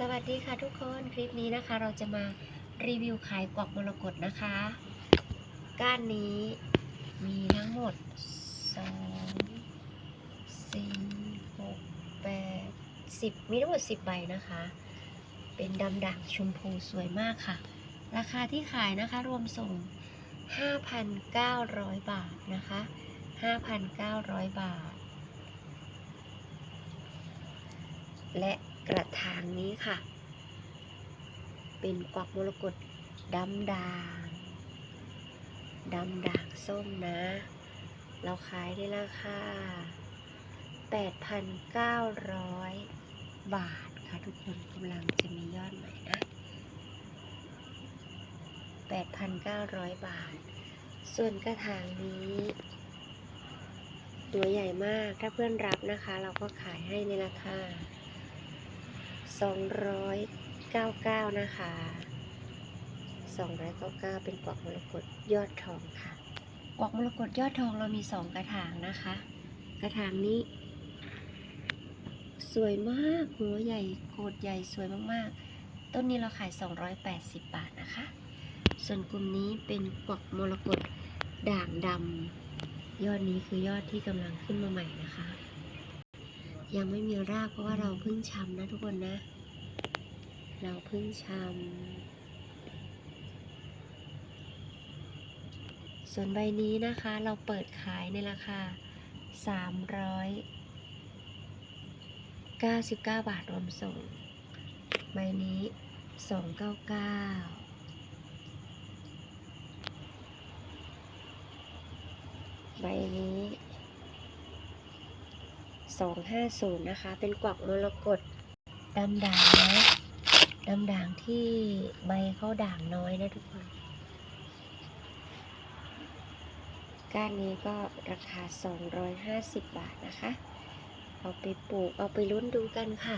สวัสดีค่ะทุกคนคลิปนี้นะคะ เราจะมารีวิวขายกวักมรกตนะคะ ก้านนี้มีทั้งหมด 2 4 6 8 10 มีทั้งหมด 10 ใบนะคะ เป็นดำด่างชมพูสวยมากค่ะ ราคาที่ขายนะคะรวมส่ง 5,900 บาทนะคะ 5,900 บาท และ กระถางนี้ค่ะ เป็นกวักมรกตดำด่างดำด่างส้มนะ เราขายในราคา8,900 บาทค่ะ ทุกคนกำลังจะมียอดใหม่นะ 8,900 บาท ส่วนกระถางนี้ ตัวใหญ่มากถ้าเพื่อนรับนะคะ เราก็ขายให้ในราคา 299 นะคะ 299 เป็นกวักมรกตยอดทองค่ะ กวักมรกตยอดทองเรามี 2 กระถางนะคะ กระถางนี้ สวยมากหัวใหญ่โกดใหญ่สวยมากๆ ต้นนี้เราขาย 280 บาทนะคะ ส่วนกลุ่มนี้เป็นกวักมรกตด่างดำยอดนี้คือยอดที่กำลังขึ้นมาใหม่นะคะยังไม่มีรากเพราะว่าเราเพิ่งชำนะทุกคนนะ เราเพิ่งชำ ส่วนใบนี้นะคะเราเปิดขายในราคา 399 บาทรวมส่ง ใบนี้ 299ใบนี้250นะคะ เป็นกวักมรกตดำด่างนะ ดำด่างที่ใบเขาด่างน้อยนะทุกคน ก้านนี้ก็ราคา 250 บาทนะคะ เอาไปปลูกเอาไปลุ้นดูกันค่ะ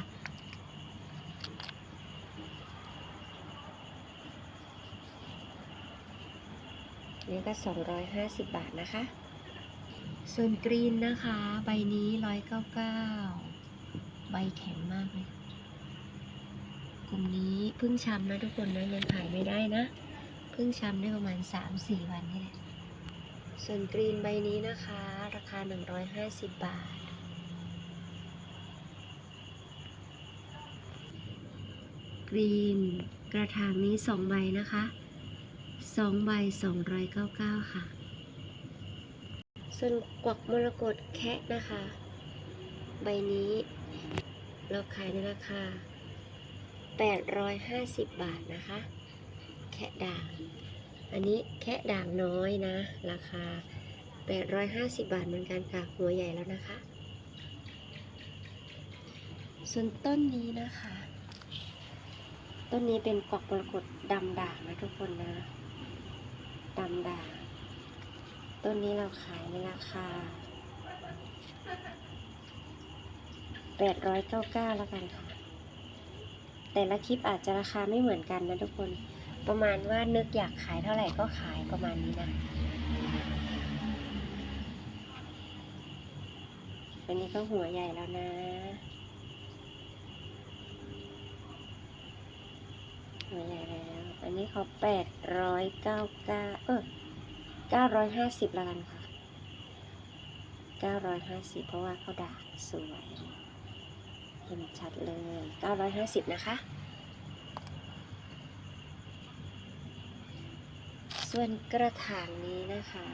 นี่ก็ 250 บาทนะคะ ส่วนกรีนนะคะ ใบนี้ 199 ใบแข็งมากเลย กลุ่มนี้พิ่งชำนะทุกคนนะยังขายไม่ได้นะพิ่งชำได้ประมาณ 3-4 วันนี่แหละ ส่วนกรีนใบนี้นะคะ ราคา 150 บาท กรีนกระถางนี้ 2 ใบนะคะ2ใบ 299 ค่ะ ส่วนกวักมรกตแคะนะคะ ใบนี้เราขายในราคา 850 บาทนะคะ แคะด่าง อันนี้แคะด่างน้อยนะ ราคา 850 บาทเหมือนกันค่ะหัวใหญ่แล้วนะคะ ส่วนต้นนี้นะคะ ต้นนี้เป็นกวักมรกตดำด่างนะทุกคนนะดำด่าง ต้นนี้เราขายในราคา899แล้วกันค่ะ แต่ละคลิปอาจจะราคาไม่เหมือนกันนะทุกคน ประมาณว่านึกอยากขายเท่าไหร่ก็ขายประมาณนี้นะอันนี้ก็หัวใหญ่แล้วนะ หัวใหญ่แล้ว อันนี้เขาแปดร้อยเก้าเก้าเออเก้าร้อยห้าสิบละกันค่ะเก้าร้อยห้าสิบเพราะว่าเขาด่าสวย เห็นชัดเลยเก้าร้อยห้าสิบนะคะ ส่วนกระถางนี้นะคะ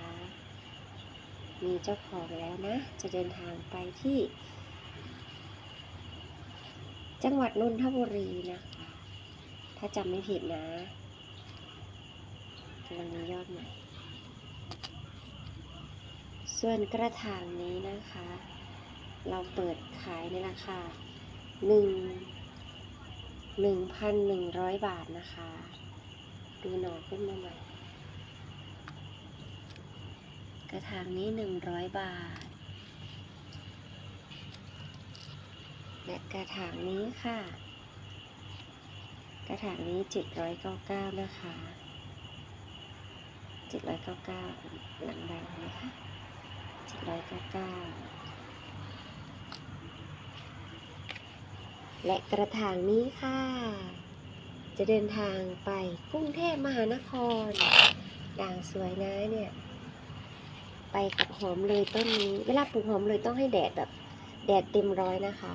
มีเจ้าของแล้วนะ จะเดินทางไปที่ จังหวัดนนทบุรีนะคะ ถ้าจำไม่ผิดนะกำลังมียอดใหม่ ส่วนกระถางนี้นะคะ เราเปิดขายในราคา หนึ่งหนึ่งพันหนึ่งร้อยบาทนะคะ ดูหน่อขึ้นมาใหม่ กระถางนี้หนึ่งร้อยบาท และกระถางนี้ค่ะ กระถางนี้เจ็ดร้อยเก้าเก้านะคะเจ็ดร้อยเก้าเก้าหลังดังนะคะเจ็ดร้อยเก้าเก้า และกระถางนี้ค่ะ จะเดินทางไปกรุงเทพมหานครด่างสวยนะเนี่ย ไปกับหอมเลยต้นนี้ เวลาปลูกหอมเลยต้องให้แดดแบบแดดเต็มร้อยนะคะ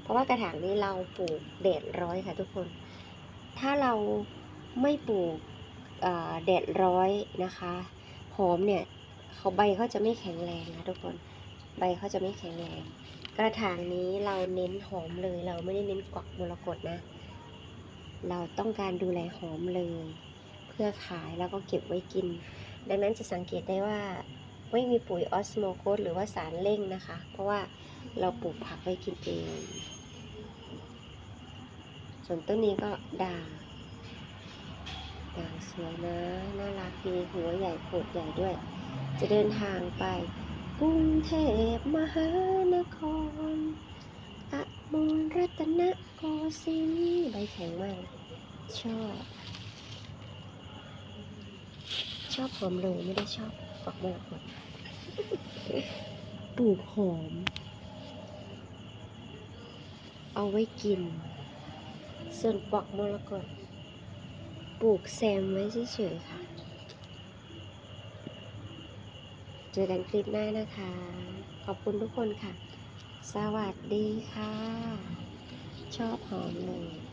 เพราะว่ากระถางนี้เราปลูกแดดร้อยค่ะทุกคน ถ้าเราไม่ปลูกแดดร้อยนะคะ หอมเนี่ยเขาใบเขาจะไม่แข็งแรงนะทุกคน ใบเขาจะไม่แข็งแรง กระถางนี้เราเน้นหอมเลย เราไม่ได้เน้นกวักมรกตนะ เราต้องการดูแลหอมเลย เพื่อขายแล้วก็เก็บไว้กิน ดังนั้นจะสังเกตได้ว่าไม่มีปุ๋ยออสโมโคสหรือว่าสารเร่งนะคะ เพราะว่าเราปลูกผักไว้กินเอง ส่วนต้นนี้ก็ด่างด่างสวยนะ น่ารักดีหัวใหญ่โขดใหญ่ด้วย จะเดินทางไป กรุงเทพมหานครอมรรัตนโกสินทร์ใบแข็งมาก ชอบ ชอบหอมเลยไม่ได้ชอบฝักมรกตปลูกหอม เอาไว้กิน ส่วนปลอกมรกตปลูกแซมไว้เฉยๆค่ะ เจอกันคลิปหน้านะคะ ขอบคุณทุกคนค่ะ สวัสดีค่ะ ชอบหอมเลย